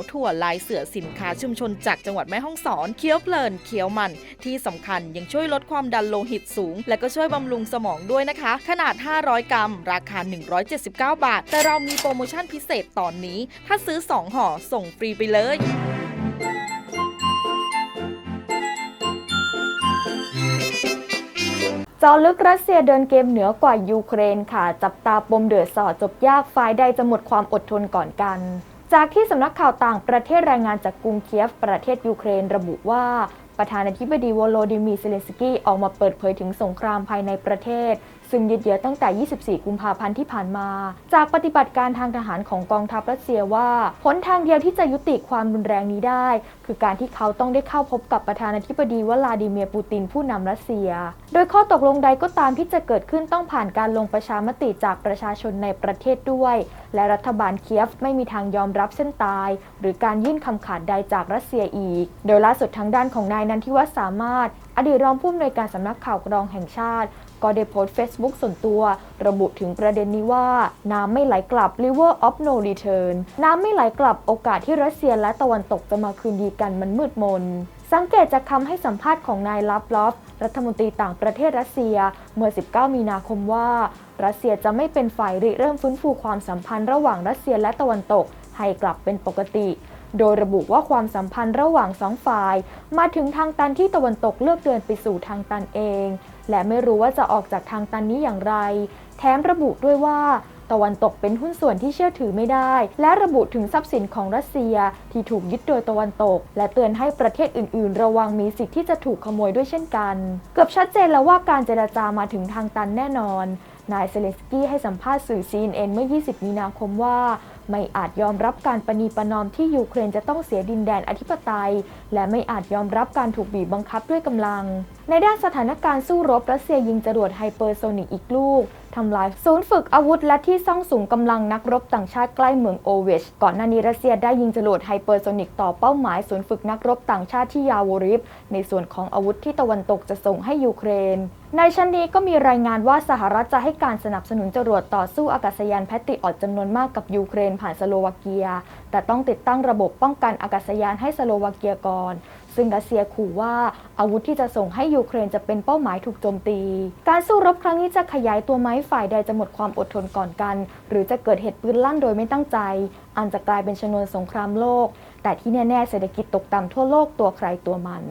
าถั่วลายเสือสินค้าชุมชนจากจังหวัดแม่ฮ่องสอนเคี้ยวเพลินเคี้ยวมัน ที่สำคัญยังช่วยลดความดันโลหิตสูง และก็ช่วยบำรุงสมองด้วยนะคะ ขนาด 500 กรัม ราคา 179 บาท แต่เรามีโปรโมชั่นพิเศษตอนนี้ ถ้าซื้อ 2 ห่อส่งฟรีไปเลยจอลึกรัสเซียเดินเกมเหนือกว่ายูเครนค่ะ จับตาปมเดือดสอดจบยากฝ่ายใดจะหมดความอดทนก่อนกัน จากที่สำนักข่าวต่างประเทศรายงานจากกรุงเคียฟประเทศยูเครนระบุว่า ประธานาธิบดีวโลดิมีเซเลสกี้ออกมาเปิดเผยถึงสงครามภายในประเทศ ซึ่งยืดเยื้อตั้งแต่ 24 กุมภาพันธ์ที่ผ่านมา จากปฏิบัติการทางทหารของกองทัพรัสเซียว่าหนทางเดียวที่จะยุติความรุนแรงนี้ได้ คือการที่เขาต้องได้เข้าพบกับประธานาธิบดีวลาดิเมียร์ปูตินผู้นำรัสเซีย โดยข้อตกลงใดก็ตามที่จะเกิดขึ้นต้องผ่านการลงประชามติจากประชาชนในประเทศด้วย และรัฐบาลเคียฟไม่มีทางยอมรับเส้นตาย หรือการยื่นคำขาดใดจากรัสเซียอีก โดยล่าสุดทางด้านของนายนันทิวัฒน์สามารถ อดีตรองผู้อำนวยการสำนักข่าวกรองแห่งชาติ ก็ได้โพสต์ Facebook ส่วนตัว ระบุถึงประเด็นนี้ว่า น้ำไม่ไหลกลับ River of No Return น้ำไม่ไหลกลับโอกาสที่รัสเซียและตะวันตกจะมาคืนดีกันมันมืดมนสังเกตจากคำให้สัมภาษณ์ของนายลับลอฟ รัฐมนตรีต่างประเทศรัสเซีย เมื่อ 19 มีนาคมว่า รัสเซียจะไม่เป็นฝ่ายริเริ่มฟื้นฟูความสัมพันธ์ระหว่างรัสเซียและตะวันตก ให้กลับเป็นปกติ โดยระบุว่าความสัมพันธ์ระหว่างสองฝ่าย มาถึงทางตันที่ตะวันตกเลือกเดินไปสู่ทางตันเอง และไม่รู้ว่าจะออกจากทางตันนี้อย่างไร แถมระบุด้วยว่าตะวันตกเป็นหุ้นส่วนที่เชื่อถือไม่ได้ และระบุถึงทรัพย์สินของรัสเซียที่ถูกยึดโดยตะวันตก และเตือนให้ประเทศอื่น ๆ ระวังมีสิทธิ์ที่จะถูกขโมยด้วยเช่นกัน เกือบชัดเจนแล้วว่าการเจรจามาถึงทางตันแน่นอน นายเซเลนสกี้ให้สัมภาษณ์สื่อ CNN เมื่อ 20 มีนาคมว่า ไม่อาจยอมรับการประนีประนอมที่ยูเครนจะต้องเสียดินแดนอธิปไตย และไม่อาจยอมรับการถูกบีบบังคับด้วยกำลัง ในด้านสถานการณ์สู้รบรัสเซียยิงจรวดไฮเปอร์โซนิกอีกลูกทำลาย ศูนย์ฝึกอาวุธและที่ซ่องสุมกำลังนักรบต่างชาติใกล้เมืองโอเวชก่อนหน้านี้รัสเซียได้ยิงจรวดไฮเปอร์โซนิกต่อเป้าหมาย ศูนย์ฝึกนักรบต่างชาติที่ยาโวริฟ ในส่วนของอาวุธที่ตะวันตกจะส่งให้ยูเครนในชั้นนี้ก็มีรายงานว่าสหรัฐจะให้การสนับสนุนจรวดต่อสู้อากาศยานแพตติออตจำนวนมากกับยูเครนผ่านสโลวาเกีย แต่ต้องติดตั้งระบบป้องกันอากาศยานให้สโลวาเกียก่อน ซึ่งรัสเซียขู่ว่าอาวุธที่จะส่งให้ยูเครนจะเป็นเป้าหมายถูกโจมตี การสู้รบครั้งนี้จะขยายตัวไหมฝ่ายใดจะหมดความอดทนก่อนกัน หรือจะเกิดเหตุปืนลั่นโดยไม่ตั้งใจ อันจะกลายเป็นชนวนสงครามโลก แต่ที่แน่ๆเศรษฐกิจตกต่ำทั่วโลกตัวใครตัวมัน